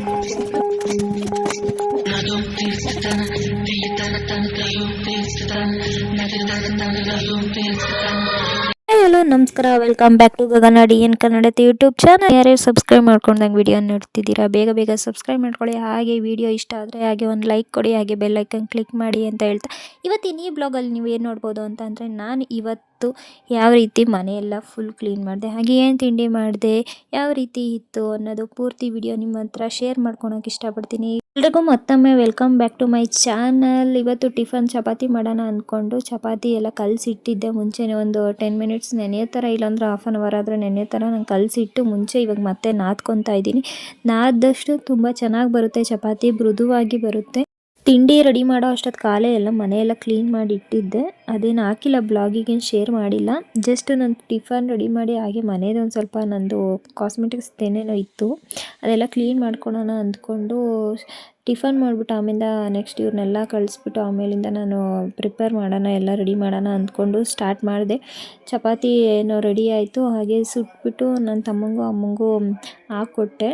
Hello ನಮಸ್ಕಾರ. Welcome back to ಗಗನಾಡಿ ಏನ್ ಕನ್ನಡ ಯೂಟ್ಯೂಬ್ ಚಾನಲ್ ಯಾರ್ಯಾರು ಸಬ್ಸ್ಕ್ರೈಬ್ ಮಾಡ್ಕೊಂಡಂಗೆ ವಿಡಿಯೋ ನೋಡ್ತಿದ್ದೀರಾ, ಬೇಗ ಬೇಗ ಸಬ್ಸ್ಕ್ರೈಬ್ ಮಾಡ್ಕೊಳ್ಳಿ. ಹಾಗೆ ವಿಡಿಯೋ ಇಷ್ಟ ಆದರೆ ಹಾಗೆ ಒಂದು ಲೈಕ್ ಕೊಡಿ, ಹಾಗೆ ಬೆಲ್ ಐಕನ್ ಕ್ಲಿಕ್ ಮಾಡಿ ಅಂತ ಹೇಳ್ತಾ. ಇವತ್ತಿನ ಈ ಬ್ಲಾಗಲ್ಲಿ ನೀವು ಏನು ನೋಡ್ಬೋದು ಅಂತ ಅಂದರೆ, ನಾನು ಇವತ್ತು ಯಾವ ರೀತಿ ಮನೆಯೆಲ್ಲ ಫುಲ್ ಕ್ಲೀನ್ ಮಾಡಿದೆ, ಹಾಗೆ ಏನು ತಿಂಡಿ ಮಾಡಿದೆ, ಯಾವ ರೀತಿ ಇತ್ತು ಅನ್ನೋದು ಪೂರ್ತಿ ವಿಡಿಯೋ ನಿಮ್ಮ ಹತ್ರ ಶೇರ್ ಮಾಡ್ಕೊಳಕ್ಕೆ ಇಷ್ಟಪಡ್ತೀನಿ. ಎಲ್ರಿಗೂ ಮತ್ತೊಮ್ಮೆ welcome back to my channel ಇವತ್ತು ಟಿಫನ್ ಚಪಾತಿ ಮಾಡೋಣ ಅಂದ್ಕೊಂಡು ಚಪಾತಿ ಎಲ್ಲ ಕಲಸಿಟ್ಟಿದ್ದೆ. ಮುಂಚೆನೇ ಒಂದು ಟೆನ್ ಮಿನಿಟ್ಸ್ ನೆನೆಯೋ ಥರ, ಇಲ್ಲಾಂದ್ರೆ ಹಾಫ್ ಆನ್ ಅವರ್ ಆದರೆ ನೆನೆಯೋ ಥರ ನಾನು ಕಲಸಿಟ್ಟು ಮುಂಚೆ ಇವಾಗ ಮತ್ತೆ ನಾದ್ಕೊತಾ ಇದ್ದೀನಿ. ನಾದಷ್ಟು ತುಂಬ ಚೆನ್ನಾಗಿ ಬರುತ್ತೆ, ಚಪಾತಿ ಮೃದುವಾಗಿ ಬರುತ್ತೆ. ತಿಂಡಿ ರೆಡಿ ಮಾಡೋ ಅಷ್ಟೊತ್ತು ಕಾಲೇ ಎಲ್ಲ ಮನೆಯೆಲ್ಲ ಕ್ಲೀನ್ ಮಾಡಿ ಇಟ್ಟಿದ್ದೆ. ಅದೇನು ಹಾಕಿಲ್ಲ, ಬ್ಲಾಗಿಗೇನು ಶೇರ್ ಮಾಡಿಲ್ಲ. ಜಸ್ಟ್ ನಾನು ಟಿಫನ್ ರೆಡಿ ಮಾಡಿ ಹಾಗೆ ಮನೇದು ಒಂದು ಸ್ವಲ್ಪ ನಂದು ಕಾಸ್ಮೆಟಿಕ್ಸ್ ಏನೇನೋ ಇತ್ತು. ಅದೆಲ್ಲ ಕ್ಲೀನ್ ಮಾಡ್ಕೊಳೋಣ ಅಂದ್ಕೊಂಡು ಟಿಫನ್ ಮಾಡಿಬಿಟ್ಟು ಆಮೇಲೆ ನೆಕ್ಸ್ಟ್ ಇವ್ರನ್ನೆಲ್ಲ ಕಳಿಸ್ಬಿಟ್ಟು ಆಮೇಲಿಂದ ನಾನು ಪ್ರಿಪೇರ್ ಮಾಡೋಣ, ಎಲ್ಲ ರೆಡಿ ಮಾಡೋಣ ಅಂದ್ಕೊಂಡು ಸ್ಟಾರ್ಟ್ ಮಾಡಿದೆ. ಚಪಾತಿ ಏನೋ ರೆಡಿ ಆಯಿತು. ಹಾಗೆ ಸುಟ್ಬಿಟ್ಟು ನನ್ನ ತಮ್ಮಂಗೂ, ಅಮ್ಮಂಗೂ ಹಾಕ್ಕೊಟ್ಟೆ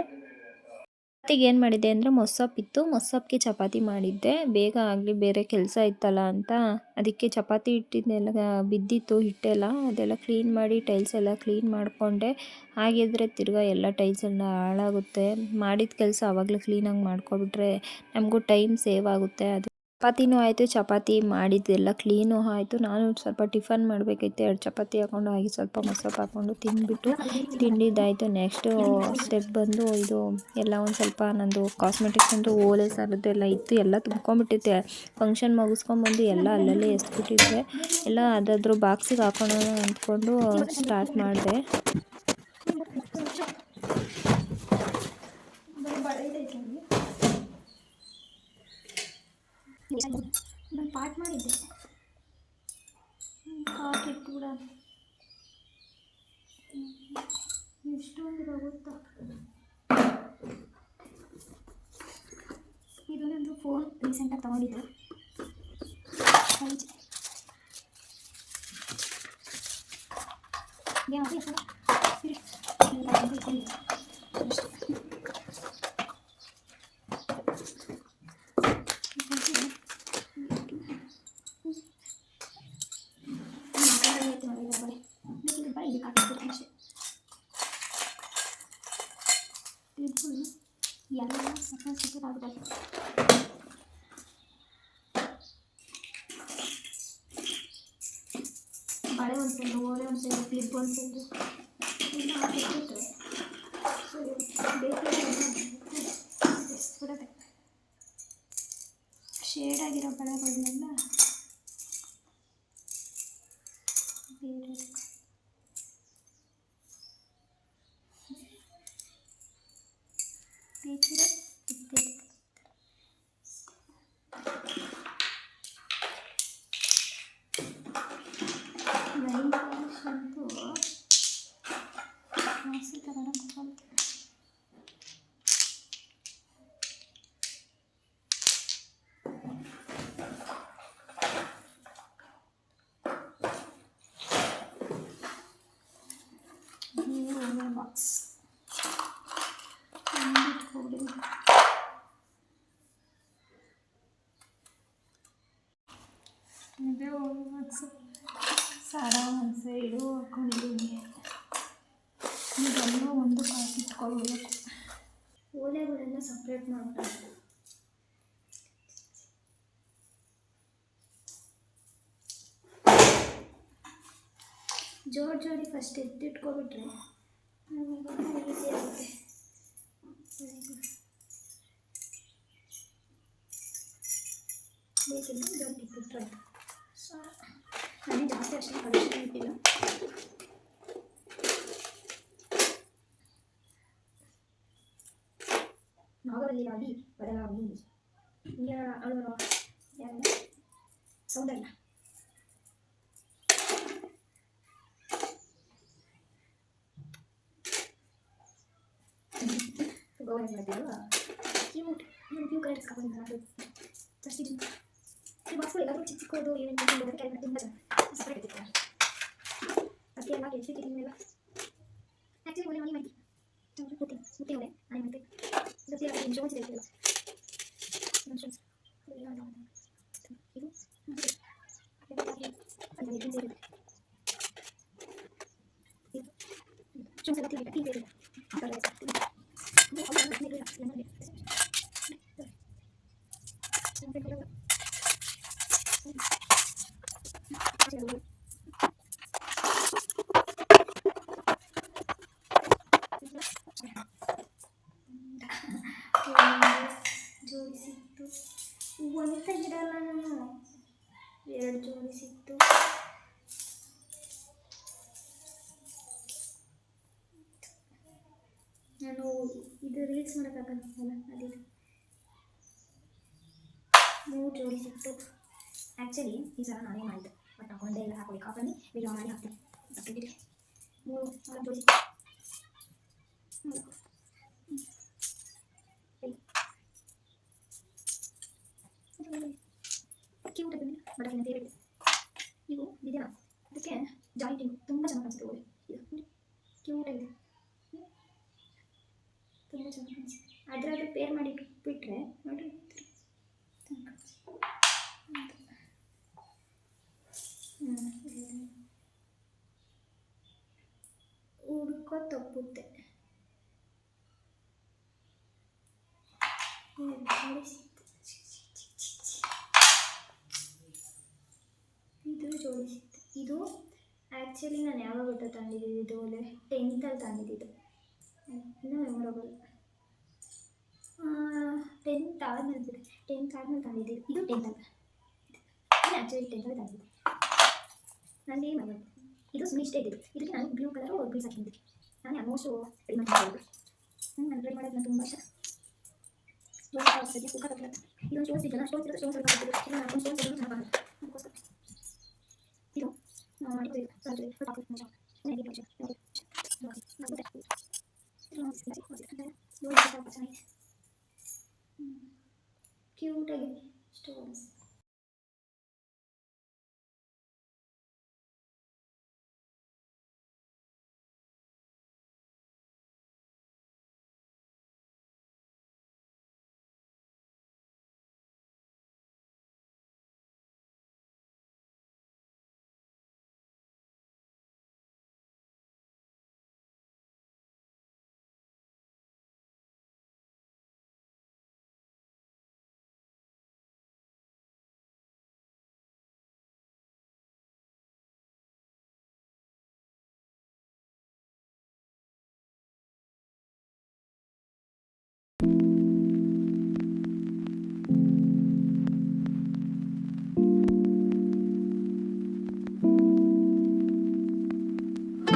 ಚಪಾತಿಗೆ ಏನು ಮಾಡಿದ್ದೆ ಅಂದರೆ ಮೊಸಪ್ಪಿತ್ತು ಮೊಸಪ್ಪಿಗೆ ಚಪಾತಿ ಮಾಡಿದ್ದೆ. ಬೇಗ ಆಗಲಿ, ಬೇರೆ ಕೆಲಸ ಇತ್ತಲ್ಲ ಅಂತ. ಅದಕ್ಕೆ ಚಪಾತಿ ಇಟ್ಟಿದ್ದೆಲ್ಲ ಬಿದ್ದಿತ್ತು, ಹಿಟ್ಟೆಲ್ಲ. ಅದೆಲ್ಲ ಕ್ಲೀನ್ ಮಾಡಿ ಟೈಲ್ಸ್ ಎಲ್ಲ ಕ್ಲೀನ್ ಮಾಡಿಕೊಂಡೆ. ಹಾಗಿದ್ರೆ ತಿರ್ಗಾ ಎಲ್ಲ ಟೈಲ್ಸ್ ಎಲ್ಲ ಹಾಳಾಗುತ್ತೆ. ಮಾಡಿದ ಕೆಲಸ ಆವಾಗಲೇ ಕ್ಲೀನಾಗಿ ಮಾಡ್ಕೊಬಿಟ್ರೆ ನಮಗೂ ಟೈಮ್ ಸೇವ್ ಆಗುತ್ತೆ. ಅದು ಚಪಾತಿನೂ ಆಯಿತು, ಚಪಾತಿ ಮಾಡಿದ್ದೆಲ್ಲ ಕ್ಲೀನು ಆಯಿತು. ನಾನು ಸ್ವಲ್ಪ ಟಿಫನ್ ಮಾಡಬೇಕಿತ್ತು, ಎರಡು ಚಪಾತಿ ಹಾಕ್ಕೊಂಡು ಹಾಗೆ ಸ್ವಲ್ಪ ಮೊಸರು ಹಾಕ್ಕೊಂಡು ತಿಂದುಬಿಟ್ಟು ತಿಂಡಿದ್ದಾಯಿತು ನೆಕ್ಸ್ಟು ಸ್ಟೆಪ್ ಬಂದು ಇದು ಎಲ್ಲ ಒಂದು ಸ್ವಲ್ಪ ನಂದು ಕಾಸ್ಮೆಟಿಕ್ಸ್ ಅಂದು, ಓಲೆ ಸರದ್ದು ಎಲ್ಲ ಇತ್ತು. ಎಲ್ಲ ತುಂಬ್ಕೊಂಬಿಟ್ಟಿತ್ತು ಫಂಕ್ಷನ್ ಮುಗಿಸ್ಕೊಂಬಂದು ಎಲ್ಲ ಅಲ್ಲಲ್ಲೇ ಎಸ್ಬಿಟ್ಟಿದ್ದೆ. ಎಲ್ಲ ಅದಾದ್ರೂ ಬಾಕ್ಸಿಗೆ ಹಾಕೋಣ ಅಂದ್ಕೊಂಡು ಸ್ಟಾರ್ಟ್ ಮಾಡಿದೆ. ನಾನು ಪಾಟ್ ಮಾಡಿದ್ದೆ ಪಾಟ್ ಕೂಡ ಎಷ್ಟೊಂದು ಗೊತ್ತಾ ಇದು ನಂದು ಫೋನ್ ರೀಸೆಂಟಾಗಿ ತೊಗೊಂಡಿದ್ದು ಎಲ್ಲ ಸಫಾ ಸಫರ್ ಆಗ್ಬೇಕು ಬಳೆ ಒಂದು ಸೈಡು ಓಲೆ ಒಂದು ಸೈಡು ಕ್ಲಿಪ್ ಒಂದು ಸೈಡು ಎಲ್ಲ ಹಾಕಿಬಿಟ್ರೆ ಸೊ ಬಿಡುತ್ತೆ ಶೇಡ್ ಆಗಿರೋ ಬಳೆಗಳನ್ನೆಲ್ಲ ಬೇರೆ ಇಟ್ಕೊಬಿಡಿ ಇದು ಸಾರ ಒಂದು ಸೈಡು ಹಾಕೊಂಡಿದ್ದೀನಿ ಇದೆಲ್ಲ ಒಂದು ಪಾಟ್ ಇಟ್ಕೊಳ್ಬೇಕು ಓಲೆಗಳೆಲ್ಲ ಸಪ್ರೇಟ್ ಮಾಡಬೇಕು. ಜೋಡಿ ಜೋಡಿ ಫಸ್ಟ್ ಎತ್ತಿಟ್ಕೊಬಿಟ್ರೆ ನಾನು ಜಾಸ್ತಿ ಅಷ್ಟು ಕಲೆಕ್ಷನ್ ಇಟ್ಟಿಲ್ಲ ನಾಗವಲ್ಲಿಯಾಗಿ ಬದಲಾವಣೆ ಈಗ ಅವಳು ಸೌಂದರ್ಯ れるのでは、気を、なんでよくないですか、こんな話を。じゃあ、してる。でも、それがどっち行動を言うのか、どうやってやるのか、じゃあ、それが出てきた。あ、手を上げる、してるのでは。あ、ちょっとこれも今、ちょっと待って、待ってよね。あれ待って。じゃあ、手を上げる、正直で言ってます。何しますこれ、なんだろうな。いるなんであ、手を上げる。あ、何で全然いる。正直が手を上げる。ピンクいる。あ、それです。Gracias. ರೀಲ್ಸ್ ಮಾಡೋಕ್ಕಾಗಲ್ಲ ಅದಿದೆ ಮೂರು ಜೋಡಿ ಸಿಕ್ತು ಆ್ಯಕ್ಚುಲಿ ಈ ಸಲ ನಾನೇ ಮಾಡಿದ್ದೆ ಬಟ್ ಹಾಕೊಂಡೇ ಇಲ್ಲ ಹಾಕೊಳ್ಳಿ ಕಾಪಲ್ಲಿ ವಿಡಿಯೋ ಮಾಡಿ ಹಾಕ್ತೀನಿ ಹಾಕ್ತಿದ್ದೀರಿ ಮೂರು ನಾಲ್ಕು ಜೋಡಿ. ಕ್ಯೂಟ್ ಇದೆ ಬಟ್ ಅದನ್ನು ಫೇವ್ರೇಟ್ ಇವು ಇದೆಯಲ್ಲ ಅದಕ್ಕೆ ಜಾಯಿಂಟಿಂಗ್ ತುಂಬ ಚೆನ್ನಾಗಿ ಕಾಣಿಸುತ್ತೆ ಒಳ್ಳೆ ಇದು ತುಂಬ ಚೆನ್ನಾಗಿ ಕಾಣಿಸುತ್ತೆ. ಅದರಲ್ಲಿ ಪೇರ್ ಮಾಡಿ ಬಿಟ್ಟರೆ ನೋಡಿ ಹುಡ್ಕೋ ತಪ್ಪುತ್ತೆ. ಇದು ಜೋಡಿಸಿತ್ತು ಇದು ಆ್ಯಕ್ಚುಲಿ ನಾನು ಯಾವಾಗ ಗೊತ್ತಾ ಇದು ಒಳ್ಳೆ ಟೆಂತಲ್ಲಿ ತಂದಿದ್ದು ಇನ್ನೂ ಮೆಮೊರಬಲ್ ಟೆಂತ್ ಆದಮೇಲೆ ಬಿಡಿ ಟೆಂತ್ ಆದಮೇಲೆ ತಂದಿದ್ದು ಇದು ಟೆಂತಲ್ಲ ಇದು ಆ್ಯಕ್ಚುಲಿ ಟೆಂತಲ್ಲಿ ತಂದಿದ್ದು ನನಗೆ ಮಾಡೋದು ಇದು ಸುಮ್ಮನೆ ಇಷ್ಟೇ ಇದ್ದಿದ್ದು ಇದಕ್ಕೆ ನಾನು ಬ್ಲೂ ಕಲರು ಪೀಸ್ ಹಾಕಿದ್ದೆ ನಾನು ಆಲ್ಮೋಸ್ಟ್ ರೆಡಿ ಮಾಡಿದ್ದು ನಾನು ರೆಡಿ ಮಾಡೋದು ತುಂಬ ಇಷ್ಟ ಕುಕ್ಕ ತಗೊಳ್ಳೋದು ಇದೊಂದು ಸ್ಟೋನ್ಸ್ ಇದೆಯಲ್ಲ ಸ್ಟೋನ್ಸ್ ಇರೋದು ಸ್ಟೋನ್ಸ್ ಸ್ವಲ್ಪ ನಾನು ಸ್ಟೋನ್ಸ್ ಇರೋದು ಚೆನ್ನಾಗಿ ಕಾಣುತ್ತೆ ಅದಕ್ಕೋಸ್ಕರ ಇದು ಮಾಡಿದ್ದು ಸಾಧ್ಯ ಹಾಕಿ ಮಜಾ ಕ್ಯೂಟ್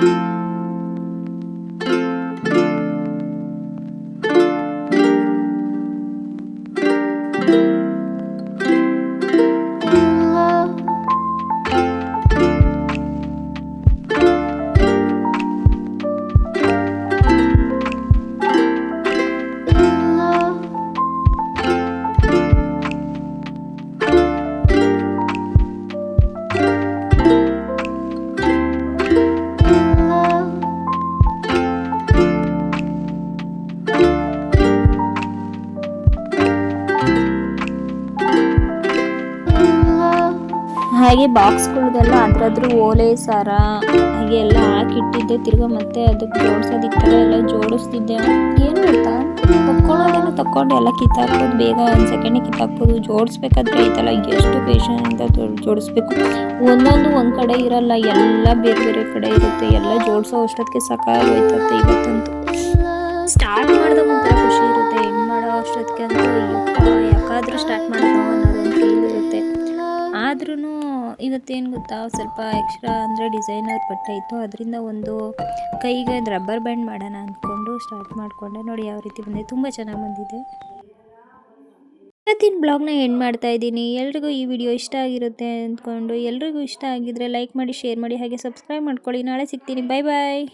ಆಗಿದೆ ಸ್ಟೋನ್ಸ್ ಹಾಗೆ ಬಾಕ್ಸ್ಗಳ್ದೆಲ್ಲ ಅದ್ರದ್ರ ಓಲೆ, ಸಾರ, ಹಾಗೆ ಎಲ್ಲ ಹಾಕಿಟ್ಟಿದ್ದೆ. ತಿರ್ಗಾ ಮತ್ತೆ ಅದಕ್ಕೆ ಜೋಡ್ಸೋದಿತ್ತಲ್ಲ ಎಲ್ಲ ಜೋಡಿಸ್ತಿದ್ದೆ. ಏನು ಗೊತ್ತಾ? ತಕ್ಕೊಳ್ಳೋದೇನೋ ತಕ್ಕೊಂಡು. ಎಲ್ಲ ಕಿತ್ತಾಕ್ಬೋದು. ಬೇಗ ಒಂದು ಸೆಕೆಂಡಿಗೆ ಕಿತ್ತಾಕ್ಬೋದು. ಜೋಡಿಸ್ಬೇಕಾದ್ರೆ ಐತಲ್ಲ ಎಷ್ಟು ಪೇಷನ್ನಿಂದ ಜೋಡಿಸ್ಬೇಕು. ಒಂದೊಂದು ಒಂದು ಕಡೆ ಇರಲ್ಲ. ಎಲ್ಲ ಬೇರೆ ಬೇರೆ ಕಡೆ ಇರುತ್ತೆ. ಎಲ್ಲ ಜೋಡಿಸೋ ಅಷ್ಟೊತ್ತಿಗೆ ಹೋಯ್ತಂತೆ ಇವತ್ತಂತೂ. ಸ್ಟಾರ್ಟ್ ಮಾಡಿದಾಗ ಒಂಥರ ಖುಷಿ ಇರುತ್ತೆ. ಹೆಣ್ಣು ಮಾಡೋ ಅಷ್ಟೊತ್ತಿಗೆ ಅಂತ ಯಾಕಾದ್ರೂ ಸ್ಟಾರ್ಟ್ ಮಾಡೋದು ಅನ್ನೋದೊಂದು ಇರುತ್ತೆ. ಆದ್ರೂ ಇವತ್ತೇನು ಗೊತ್ತಾ? ಸ್ವಲ್ಪ ಎಕ್ಸ್ಟ್ರಾ ಅಂದರೆ ಡಿಸೈನರ್ ಬಟ್ಟೆ ಇತ್ತು. ಅದರಿಂದ ಒಂದು ಕೈಗೆ ರಬ್ಬರ್ ಬ್ಯಾಂಡ್ ಮಾಡೋಣ ಅಂದ್ಕೊಂಡು ಸ್ಟಾರ್ಟ್ ಮಾಡಿಕೊಂಡೆ. ನೋಡಿ ಯಾವ ರೀತಿ ಬಂದಿದೆ. ತುಂಬ ಚೆನ್ನಾಗಿ ಬಂದಿದೆ. ಇವತ್ತಿನ ಬ್ಲಾಗ್ನ ಎಂಡ್ ಮಾಡ್ತಾ ಇದ್ದೀನಿ. ಎಲ್ರಿಗೂ ಈ ವಿಡಿಯೋ ಇಷ್ಟ ಆಗಿರುತ್ತೆ ಅಂದ್ಕೊಂಡು ಎಲ್ರಿಗೂ ಇಷ್ಟ ಆಗಿದ್ರೆ ಲೈಕ್ ಮಾಡಿ ಶೇರ್ ಮಾಡಿ, ಹಾಗೆ ಸಬ್ಸ್ಕ್ರೈಬ್ ಮಾಡ್ಕೊಳ್ಳಿ. ನಾಳೆ ಸಿಗ್ತೀನಿ. ಬಾಯ್ ಬಾಯ್